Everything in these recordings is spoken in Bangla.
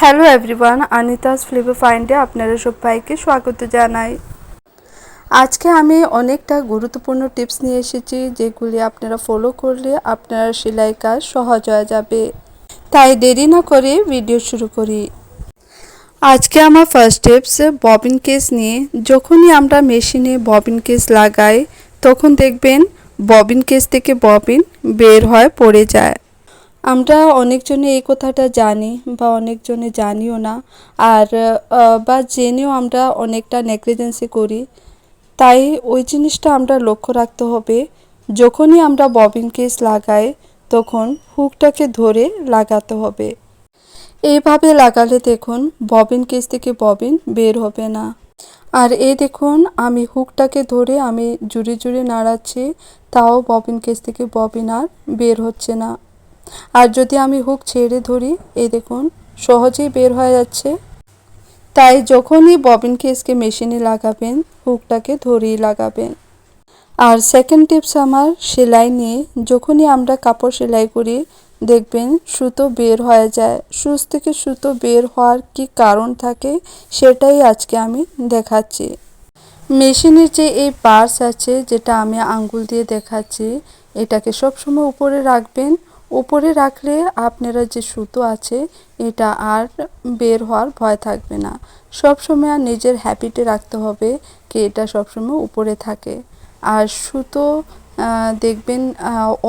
হ্যালো এভরিওয়ান আনিতাস ফ্লেভার ফাইন্ডে আপনারা সবাইকে স্বাগত জানাই। আজকে আমি অনেকটা গুরুত্বপূর্ণ টিপস নিয়ে এসেছি যেগুলি আপনারা ফলো করলে আপনার সেলাই কাজ সহজ হয়ে যাবে। তাই দেরি না করে ভিডিও শুরু করি। আজকে আমার ফার্স্ট টিপস ববিন কেস নিয়ে, যখনই আমরা মেশিনে ববিন কেস লাগাই, তখন দেখবেন ববিন কেস থেকে ববিন বের হয় পড়ে যায়। আমরা অনেকজনে এই কথাটা জানি বা অনেকজনে জানিও না। আর বা জেনেও আমরা অনেকটা নেগলিজেন্সি করি। তাই ওই জিনিসটা আমরা লক্ষ্য রাখতে হবে। যখনই আমরা ববিন কেস লাগাই, তখন হুকটাকে ধরে লাগাতে হবে। এইভাবে লাগালে দেখুন, ববিন কেস থেকে ববিন বের হবে না। আর এই দেখুন, আমি হুকটাকে ধরে আমি জুড়ে জুড়ে নাড়াচ্ছি, তাও ববিন কেস থেকে ববিন আর বের হচ্ছে না। আর যদি আমি হুক ছেড়ে ধরি, এই দেখুন, সহজেই বের হয়ে যাচ্ছে। তাই যখনই ববিন কেসকে মেশিনে লাগাবেন, হুকটাকে ধরেই লাগাবেন। আর সেকেন্ড টিপস আমার, সেলাই নিয়ে যখনই আমরা কাপড় সেলাই করি, দেখবেন সুতো বের হয়ে যায়। সুচ থেকে সুতো বের হওয়ার কি কারণ থাকে, সেটাই আজকে আমি দেখাচ্ছি। মেশিনের যে এই পার্স আছে, যেটা আমি আঙ্গুল দিয়ে দেখাচ্ছি, এটাকে সবসময় উপরে রাখবেন। উপরে রাখলে আপনারা যে সুতো আছে, এটা আর বের হওয়ার ভয় থাকবে না। সবসময় আর নিজের হ্যাবিটে রাখতে হবে কি এটা সবসময় উপরে থাকে। আর সুতো দেখবেন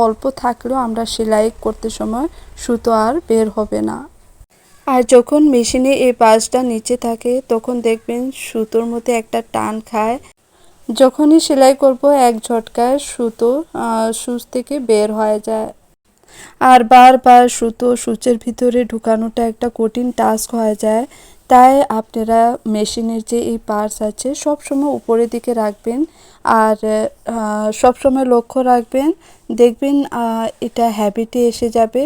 অল্প থাকলেও আমরা সেলাই করতে সময় সুতো আর বের হবে না। আর যখন মেশিনে এই পাশটা নিচে থাকে, তখন দেখবেন সুতোর মধ্যে একটা টান খায়। যখনই সেলাই করব, এক ঝটকায় সুতো সুচ থেকে বের হয়ে যায়। আর বারবার সুতো সূচের ভিতরে ঢুকানোটা একটা কঠিন টাস্ক হয়ে যায়। তাই আপনারা মেশিনের যে এই পার্টস আছে সব সময় উপরের দিকে রাখবেন আর সব সময় লক্ষ্য রাখবেন। দেখবেন এটা হ্যাবিটে এসে যাবে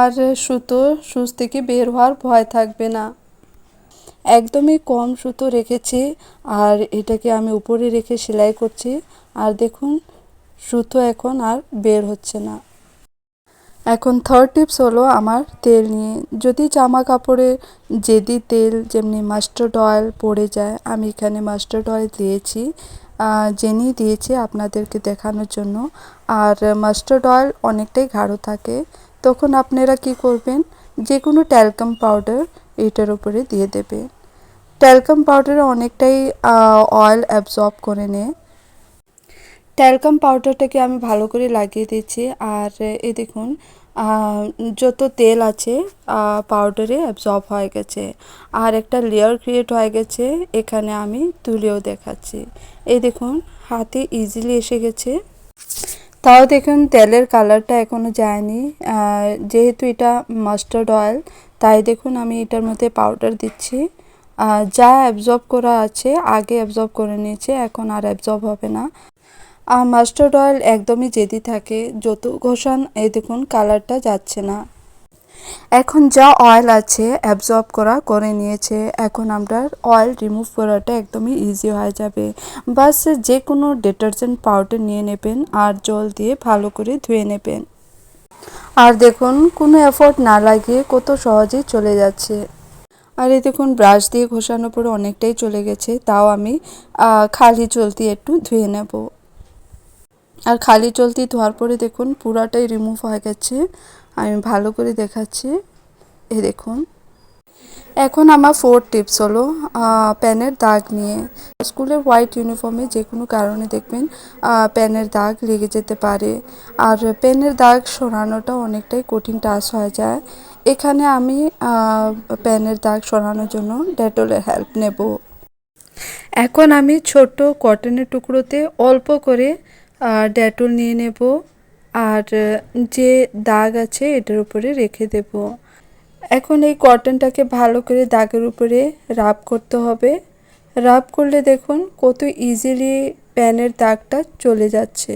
আর সুতো সুচ থেকে বের হওয়ার ভয় থাকবে না। একদমই কম সুতো রেখেছি আর এটাকে আমি উপরে রেখে সেলাই করছি। আর দেখুন, সুতো এখন আর বের হচ্ছে না। এখন থার্ড টিপস হলো আমার তেল নিয়ে। যদি জামা কাপড়ে যেদি তেল, যেমনি মাস্টার্ড অয়েল পড়ে যায়, আমি এখানে মাস্টার্ড অয়েল দিয়েছি জেনি দিয়েছি আপনাদেরকে দেখানোর জন্য। আর মাস্টার্ড অয়েল অনেকটাই গাঢ় থাকে। তখন আপনারা কি করবেন? যে কোনো ট্যালকাম পাউডার এটার উপরে দিয়ে দেবে ট্যালকাম পাউডার অনেকটাই অয়েল অ্যাবজর্ব করে নেয়। ট্যালকাম পাউডারটাকে আমি ভালো করে লাগিয়ে দিচ্ছি। আর এই দেখুন যত তেল আছে পাউডারে অ্যাবজর্ব হয়ে গেছে। আর একটা লেয়ার ক্রিয়েট হয়ে গেছে, এখানে আমি তুলেও দেখাচ্ছি। এই দেখুন, হাতে ইজিলি এসে গেছে। তাও দেখুন, তেলের কালারটা এখনও যায়নি। যেহেতু এটা মাস্টার্ড অয়েল তাই দেখুন, আমি এটার মধ্যে পাউডার দিচ্ছি। যা অ্যাবজর্ব করা আছে, আগে অ্যাবজর্ব করে নিয়েছে, এখন আর অ্যাবজর্ব হবে না। আর মাস্টার্ড অয়েল একদমই জেদি থাকে যত ঘষান এই দেখুন কালারটা যাচ্ছে না। এখন যা অয়েল আছে অ্যাবজর্ব করা, করে নিয়েছে। এখন আমরা অয়েল রিমুভ করাটা একদমই ইজি হয়ে যাবে। বাস যে কোনো ডিটারজেন্ট পাউডার নিয়ে নেবেন আর জল দিয়ে ভালো করে ধুয়ে নেবেন। আর দেখুন, কোনো এফোর্ট না লাগিয়ে কত সহজেই চলে যাচ্ছে। আর এই দেখুন ব্রাশ দিয়ে ঘষানোর পরে অনেকটাই চলে গেছে, তাও আমি খালি চলতি একটু ধুয়ে নেব। আর খালি চলতি ধোয়ার পরে দেখুন পুরাটাই রিমুভ হয়ে গেছে। আমি ভালো করে দেখাচ্ছি। এ দেখুন। এখন আমার ফোর টিপস হলো প্যানের দাগ নিয়ে। স্কুলের হোয়াইট ইউনিফর্মে যে কোনো কারণে দেখবেন প্যানের দাগ লেগে যেতে পারে। আর প্যানের দাগ সরানোটা অনেকটাই কঠিন টাস্ক হয়ে যায়। এখানে আমি প্যানের দাগ সরানোর জন্য ডেটলের হেল্প নেব। এখন আমি ছোট কটনের টুকরোতে অল্প করে আহ, ডেটল নিয়ে নেব আর যে দাগ আছে এটার উপরে রেখে দেব। এখন এই কটনটাকে ভালো করে দাগের উপরে রাব করতে হবে। রাব করলে দেখুন কত ইজিলি প্যানের দাগটা চলে যাচ্ছে।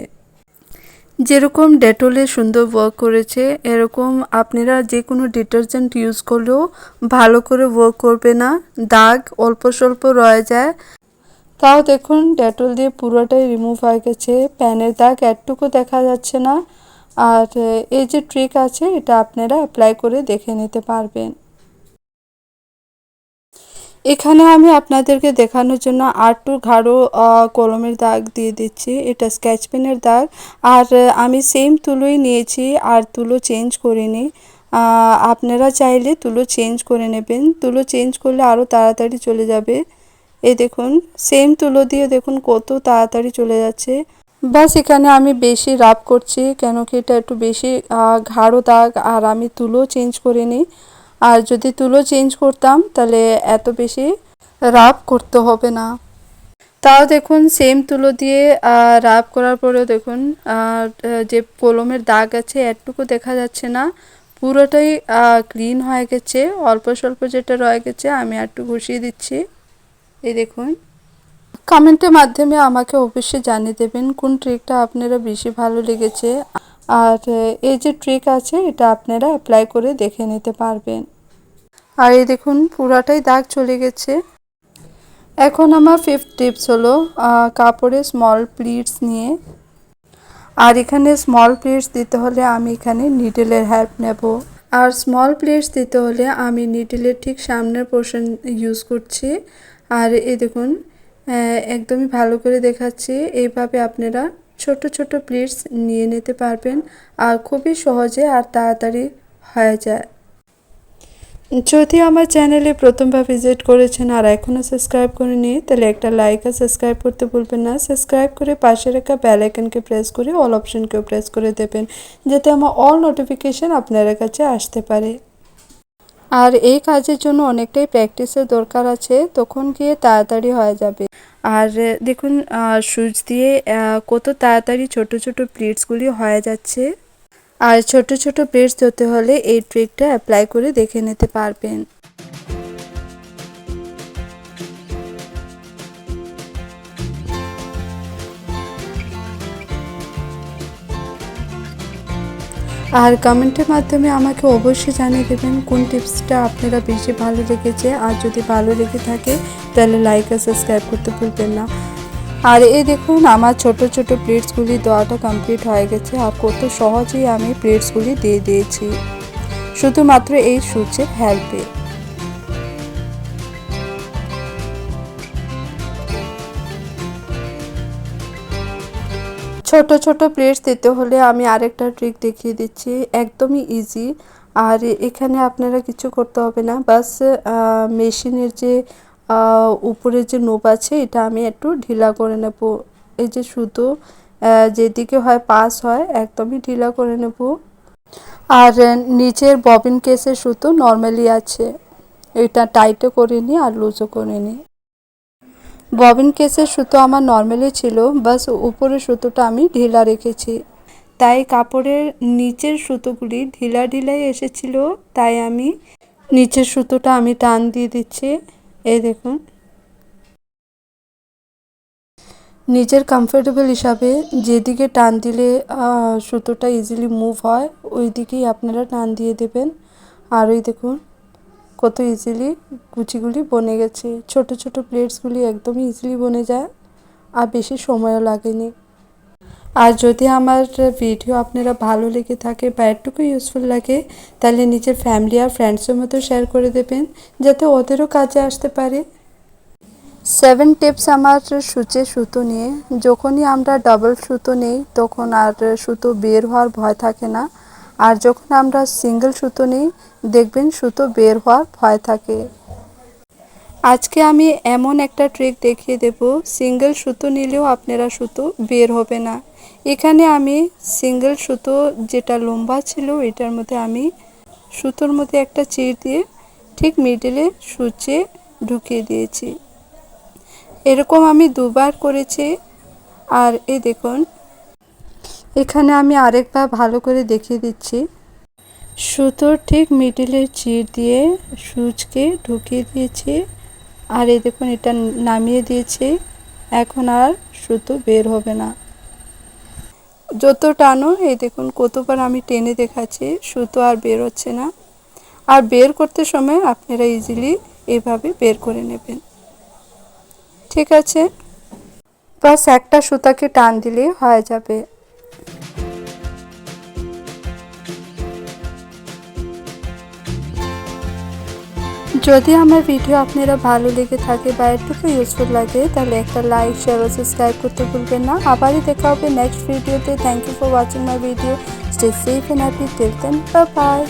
যেরকম ডেটলে সুন্দর ওয়ার্ক করেছে এরকম আপনারা যে কোনো ডিটারজেন্ট ইউজ করলেও ভালো করে ওয়ার্ক করবে না। দাগ অল্প স্বল্প রয়ে যায়। তাও দেখুন, ডেটল দিয়ে পুরোটাই রিমুভ হয়ে গেছে। প্যানের দাগ একটুকু দেখা যাচ্ছে না। আর এই যে ট্রিক আছে, এটা আপনারা অ্যাপ্লাই করে দেখে নিতে পারবেন। এখানে আমি আপনাদেরকে দেখানোর জন্য আরটু ঘাড়ো কলমের দাগ দিয়ে দিচ্ছি। এটা স্কেচ পেনের দাগ। আর আমি সেম তুলোই নিয়েছি, আর তুলো চেঞ্জ করিনি। আপনারা চাইলে তুলো চেঞ্জ করে নেবেন। তুলো চেঞ্জ করলে আরও তাড়াতাড়ি চলে যাবে। এই দেখুন সেম তুলো দিয়ে দেখুন কত তাড়াতাড়ি চলে যাচ্ছে। বাস, এখানে আমি বেশি রাব করছি, কেন কি এটা একটু বেশি ঘাড়ো দাগ, আর আমি তুলো চেঞ্জ করিনি আর যদি তুলো চেঞ্জ করতাম, তাহলে এত বেশি রাব করতে হবে না। তাও দেখুন সেম তুলো দিয়ে রাব করার পরেও দেখুন যে কলমের দাগ আছে একটুকু দেখা যাচ্ছে না। পুরোটাই ক্লিন হয়ে গেছে, অল্প স্বল্প যেটা রয়ে গেছে, আমি একটু ঘষিয়ে দিচ্ছি। এই দেখুন। কমেন্টের মাধ্যমে আমাকে অবশ্যই জানিয়ে দেবেন কোন ট্রিকটা আপনারা বেশি ভালো লেগেছে। আর এই যে ট্রিক আছে, এটা আপনারা অ্যাপ্লাই করে দেখে নিতে পারবেন। আর এই দেখুন, পুরাটাই দাগ চলে গেছে। এখন আমার ফিফথ টিপস হলো কাপড়ে স্মল প্লিটস নিয়ে। আর এখানে স্মল প্লেটস দিতে হলে আমি এখানে নিডেলের হেল্প নেব। আর স্মল প্লেটস দিতে হলে আমি নিডেলের ঠিক সামনের পোর্শন ইউজ করছি। আর এই দেখুন একদমই ভালো করে দেখাচ্ছি। এইভাবে আপনারা ছোট ছোট প্লেটস নিয়ে নিতে পারবেন আর খুবই সহজে আর তাড়াতাড়ি হয়ে যায়। যদি আমার চ্যানেলে প্রথমবার ভিজিট করেছেন আর এখনও সাবস্ক্রাইব করে করেনি তাহলে একটা লাইক আর সাবস্ক্রাইব করতে ভুলবেন না। সাবস্ক্রাইব করে পাশে রাখা বেল আইকনকে প্রেস করে অল অপশনকেও প্রেস করে দেবেন, যাতে আমার অল নোটিফিকেশন আপনার কাছে আসতে পারে। আর এই কাজের জন্য অনেকটাই প্র্যাকটিসের দরকার আছে, তখন গিয়ে তাড়াতাড়ি হয়ে যাবে। আর দেখুন সুচ দিয়ে কত তাড়াতাড়ি ছোট ছোট প্লেটসগুলি হয়ে যাচ্ছে। আর ছোট ছোট প্লেটস ধরতে হলে এই ট্রিকটা অ্যাপ্লাই করে দেখে নিতে পারবেন। আর কমেন্টের মাধ্যমে আমাকে অবশ্যই জানিয়ে দেবেন কোন টিপসটা আপনারা বেশি ভালো লেগেছে আর যদি ভালো লেগে থাকে, তাহলে লাইক আর সাবস্ক্রাইব করতে ভুলবেন না। আর এই দেখুন, আমার ছোট ছোট প্লেটসগুলি দেওয়াটা কমপ্লিট হয়ে গেছে আর কত সহজেই আমি প্লেটসগুলি দিয়ে দিয়েছি। শুধুমাত্র এই সূচের হেল্পে ছোট ছোট প্লেটস দিতে হলে আমি আরেকটা ট্রিক দেখিয়ে দিচ্ছি। একদমই ইজি আর এখানে আপনারা কিছু করতে হবে না। বাস মেশিনের যে উপরে যে নোব আছে, এটা আমি একটু ঢিলা করে নেব। এই যে সুতো যেদিকে হয় পাস হয়, একদমই ঢিলা করে নেব। আর নিচের ববিন কেসের সুতো নর্মালি আছে। এটা টাইটও করিনি আর লুজও করিনি ববিন কেসের সুতো আমার নর্মালি ছিল, বাস উপরের সুতোটা আমি ঢিলা রেখেছি। তাই কাপড়ের নিচের সুতোগুলি ঢিলা ঢিলাই এসেছিল, তাই আমি নিচের সুতোটা আমি টান দিয়ে দিচ্ছি। এই দেখুন। নিজের কমফোর্টেবল হিসাবে যেদিকে টান দিলে সুতোটা ইজিলি মুভ হয় ওই দিকেই আপনারা টান দিয়ে দেবেন। আর ওই দেখুন। কত ইজিলি কুচিগুলি বনে গেছে। ছোট ছোট প্লেটসগুলি একদমই ইজিলি বনে যায় আর বেশি সময়ও লাগেনি। আর যদি আমার ভিডিও আপনারা ভালো লেগে থাকে বা একটুকু ইউজফুল লাগে, তাহলে নিজের ফ্যামিলি আর ফ্রেন্ডসের মতো শেয়ার করে দেবেন, যাতে ওদেরও কাজে আসতে পারে। সেভেন টিপস আমার সূচে সুতো নিয়ে। যখনই আমরা ডাবল সুতো নেই, তখন আর সুতো বের হওয়ার ভয় থাকে না। আর যখন আমরা সিঙ্গেল সুতো নিই, দেখবেন সুতো বের হওয়ার ভয় থাকে। আজকে আমি এমন একটা ট্রিক দেখিয়ে দেব, সিঙ্গেল সুতো নিলেও আপনারা সুতো বের হবে না। এখানে আমি সিঙ্গেল সুতো যেটা লম্বা ছিল, এটার মধ্যে আমি সুতোর মধ্যে একটা চির দিয়ে ঠিক মিডলে সূচে ঢুকিয়ে দিয়েছি। এরকম আমি দুবার করেছি। আর এই দেখুন এখানে আমি আরেকবার ভালো করে দেখিয়ে দিচ্ছি। সুতোর ঠিক মিডিলের চির দিয়ে সুচকে ঢুকিয়ে দিয়েছি। আর এই দেখুন, এটা নামিয়ে দিয়েছি। এখন আর সুতো বের হবে না। যত টানো এই দেখুন, কতবার আমি টেনে দেখাচ্ছি, সুতো আর বের হচ্ছে না। আর বের করতে সময় আপনারা ইজিলি এভাবে বের করে নেবেন। ঠিক আছে? বাস একটা সুতাকে টান দিলে হয়ে যাবে। যদি আমার ভিডিও আপনারা ভালো লেগে থাকে বা একটুকু ইউজফুল লাগে, তাহলে একটা লাইক শেয়ার ও সাবস্ক্রাইব করতে ভুলবেন না। আবারই দেখা হবে নেক্সট ভিডিওতে thank you for watching my video stay safe and happy till then bye